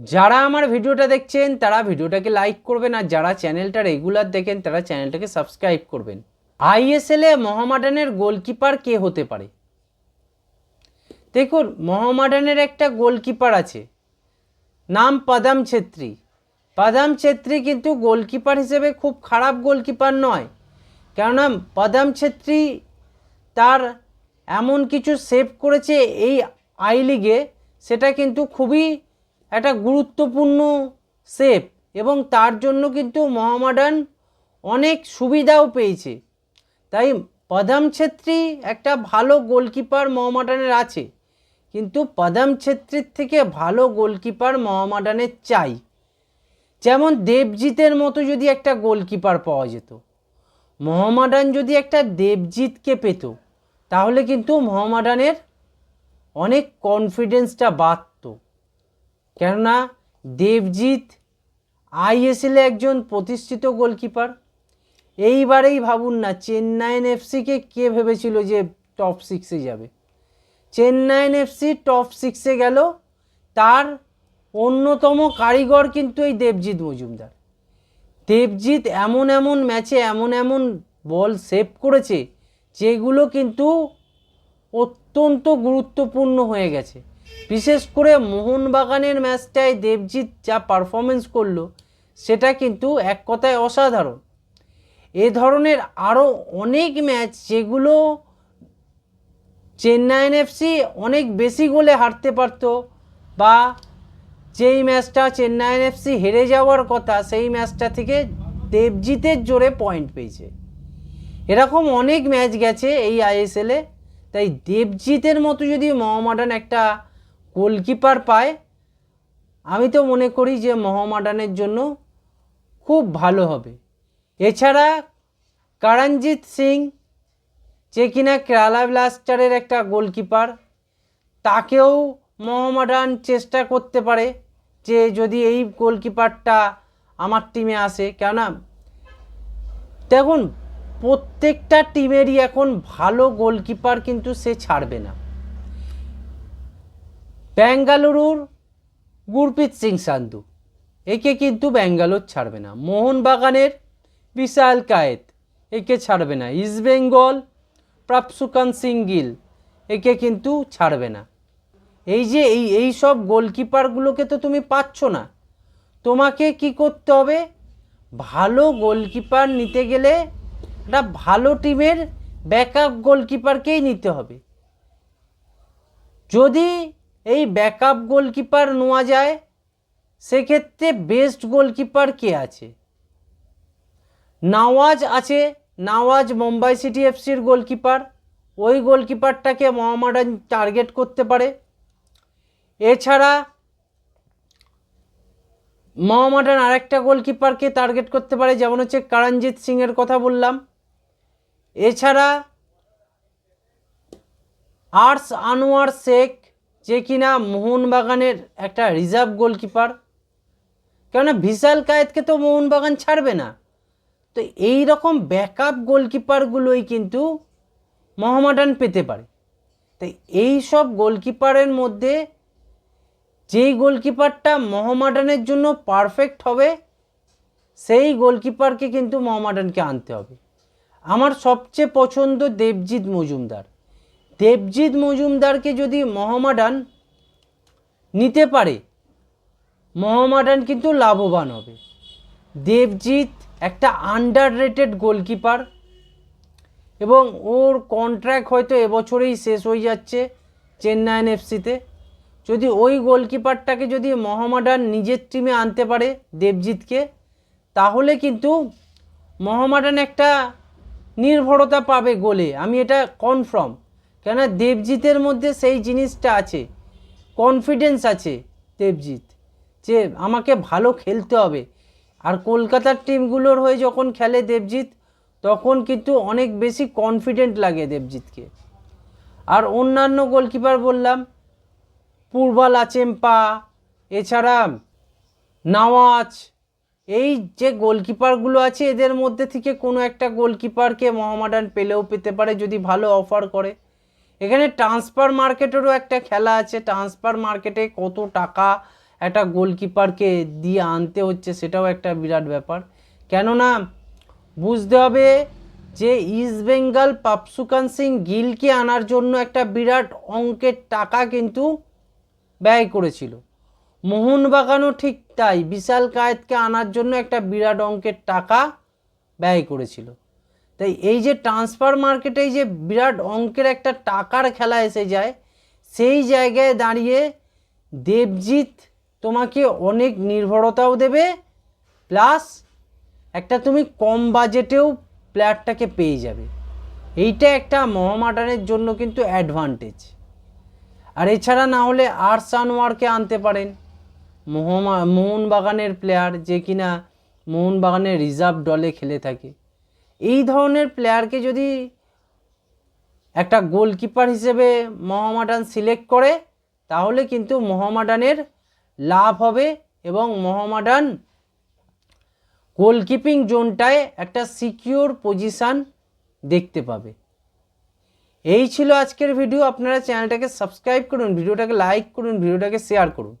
যারা আমার ভিডিওটা দেখছেন, তারা ভিডিওটাকে লাইক করবেন আর যারা চ্যানেলটা রেগুলার দেখেন, তারা চ্যানেলটাকে সাবস্ক্রাইব করবেন। আইএসএলে মোহামেডানের গোলকিপার কে হতে পারে? দেখুন, মোহামেডানের একটা গোলকিপার আছে। নাম পাদাম ছেত্রী। পাদাম ছেত্রী কিন্তু গোলকিপার হিসেবে খুব খারাপ গোলকিপার নয়। কেননা পাদাম ছেত্রী তার এমন কিছু সেভ করেছে এই আই লিগে সেটা কিন্তু খুবই একটা গুরুত্বপূর্ণ সেভ এবং তার জন্য কিন্তু মোহামেডান অনেক সুবিধাও পেয়েছে। তাই পদম ছেত্রী একটা ভালো গোলকিপার মোহামেডানের আছে, কিন্তু পদম ছেত্রীর থেকে ভালো গোলকিপার মোহামেডানের চাই। যেমন দেবজিতের মতো যদি একটা গোলকিপার পাওয়া যেত, মোহামেডান যদি একটা দেবজিৎকে পেত, তাহলে কিন্তু মোহামেডানের অনেক কনফিডেন্সটা বাড়ত। কেননা দেবজিৎ আইএসএলে একজন প্রতিষ্ঠিত গোলকিপার। এইবারেই ভাবুন না, চেন্নাইন এফসিকে কে ভেবেছিল যে টপ সিক্সে যাবে? চেন্নাইন এফসি টপ সিক্সে গেল, তার অন্যতম কারিগর কিন্তু এই দেবজিৎ মজুমদার। দেবজিৎ এমন এমন ম্যাচে এমন এমন বল সেভ করেছে, যেগুলো কিন্তু অত্যন্ত গুরুত্বপূর্ণ হয়ে গেছে। বিশেষ করে মোহনবাগানের ম্যাচটায় দেবজিৎ যা পারফরমেন্স করল, সেটা কিন্তু এক কথায় অসাধারণ। এ ধরনের আরও অনেক ম্যাচ যেগুলো চেন্নাইন এফসি অনেক বেশি গোলে হারতে পারতো বা যেই ম্যাচটা চেন্নাইন এফসি হেরে যাওয়ার কথা, সেই ম্যাচটা থেকে দেবজিতের জোরে পয়েন্ট পেয়েছে। এরকম অনেক ম্যাচ গেছে এই আইএসএলে তাই দেবজিতের মতো যদি মোহামেডান একটা গোলকিপার পায়, আমি তো মনে করি যে মোহামেডানের জন্য খুব ভালো হবে। এছাড়া করণজিৎ সিং, যে কিনা কেরালা ব্লাস্টারের একটা গোলকিপার, তাকেও মোহামেডান চেষ্টা করতে পারে যে যদি এই গোলকিপারটা আমার টিমে আসে। কেননা, দেখুন, প্রত্যেকটা টিমেরই এখন ভালো গোলকিপার কিন্তু সে ছাড়বে না। বেঙ্গালুরুর গুরপ্রীত সিং সান্ধু। একে কিন্তু ব্যাঙ্গালোর ছাড়বে না। মোহনবাগানের বিশাল কায়েত, একে ছাড়বে না। ইস্ট বেঙ্গল প্রাপসুকান সিং গিল, একে কিন্তু ছাড়বে না। এই যে এই এই সব গোলকিপারগুলোকে তো তুমি পাচ্ছ না। তোমাকে কি করতে হবে? ভালো গোলকিপার নিতে গেলে একটা ভালো টিমের ব্যাকআপ গোলকিপারকেই নিতে হবে। যদি এই ব্যাকআপ গোলকিপার নেওয়া যায়, সেক্ষেত্রে বেস্ট গোলকিপার কে আছে? নাওয়াজ আছে, নাওয়াজ মুম্বাই সিটি এফসির গোলকিপার ওই গোলকিপারটাকে মোহামেডান টার্গেট করতে পারে। এছাড়া মোহামেডান আরেকটা গোলকিপারকে টার্গেট করতে পারে, যেমন হচ্ছে করণজিৎ সিংয়ের কথা বললাম। এছাড়া আর্স আনোয়ার শেখ যে কিনা মোহনবাগানের একটা রিজার্ভ গোলকিপার। কেননা বিশাল কায়েতকে তো মোহনবাগান ছাড়বে না। তো এই রকম ব্যাকআপ গোলকিপারগুলোই কিন্তু মোহামেডান পেতে পারে। তাই এই সব গোলকিপারের মধ্যে যেই গোলকিপারটা মোহামেডানের জন্য পারফেক্ট হবে, সেই গোলকিপারকে কিন্তু মোহামেডানকে আনতে হবে। আমার সবচেয়ে পছন্দ দেবজিৎ মজুমদার। দেবজিৎ মজুমদারকে যদি মোহামেডান নিতে পারে, মহামাডান কিন্তু লাভবান হবে। দেবজিৎ একটা আন্ডার রেটেড গোলকিপার এবং ওর কন্ট্রাক্ট হয়তো এবছরেই শেষ হয়ে যাচ্ছে চেন্নাইন এফসিতে যদি ওই গোলকিপারটাকে যদি মোহামেডান নিজের টিমে আনতে পারে দেবজিৎকে, তাহলে কিন্তু মোহামেডান একটা নির্ভরতা পাবে গোলে আমি এটা কনফার্ম কেননা দেবজিতের মধ্যে সেই জিনিসটা আছে কনফিডেন্স আছে দেবজিৎ, যে আমাকে ভালো খেলতে হবে। আর কলকাতার টিমগুলোর হয়ে যখন খেলে দেবজিৎ, তখন কিন্তু অনেক বেশি কনফিডেন্ট লাগে দেবজিৎকে। আর অন্যান্য গোলকিপার বললাম, পূর্বাল আচেম্পা, এছাড়া নওয়াজ, এই যে গোলকিপারগুলো আছে, এদের মধ্যে থেকে কোনো একটা গোলকিপারকে মোহামেডান পেলেও পেতে পারে, যদি ভালো অফার করে। এখানে ট্রান্সফার মার্কেটেরও একটা খেলা আছে। ট্রান্সফার মার্কেটে কত টাকা একটা গোলকিপারকে দিয়ে আনতে হচ্ছে সেটাও একটা বিরাট ব্যাপার। কেননা বুঝতে হবে যে ইস্ট বেঙ্গল পাপসুকান সিং গিলকে আনার জন্য একটা বিরাট অঙ্কের টাকা কিন্তু ব্যয় করেছিল। মোহনবাগানও ঠিক তাই, বিশাল কায়েতকে আনার জন্য একটা বিরাট অঙ্কের টাকা ব্যয় করেছিল। তাই এই যে ট্রান্সফার মার্কেটে যে বিরাট অঙ্কের একটা টাকার খেলা এসে যায়, সেই জায়গায় দাঁড়িয়ে দেবজিৎ তোমাকে অনেক নির্ভরতাও দেবে প্লাস একটা তুমি কম বাজেটেও প্লেয়ারটাকে পেয়ে যাবে। এইটা একটা মহামাডানের জন্য কিন্তু অ্যাডভান্টেজ আর এছাড়া না হলে আর্স আনোয়ারকে আনতে পারেন। মোহমা মোহনবাগানের প্লেয়ার যে কিনা মোহনবাগানের রিজার্ভ দলে খেলে থাকে। এই ধরনের প্লেয়ারকে যদি একটা গোলকিপার হিসেবে মোহামেডান সিলেক্ট করে, তাহলে কিন্তু মোহামেডানের লাভ হবে এবং মোহামেডান গোলকিপিং জোনটায় একটা সিকিউর পজিশান দেখতে পাবে। এই ছিল আজকের ভিডিও আপনারা চ্যানেলটাকে সাবস্ক্রাইব করুন ভিডিওটাকে লাইক করুন ভিডিওটাকে শেয়ার করুন।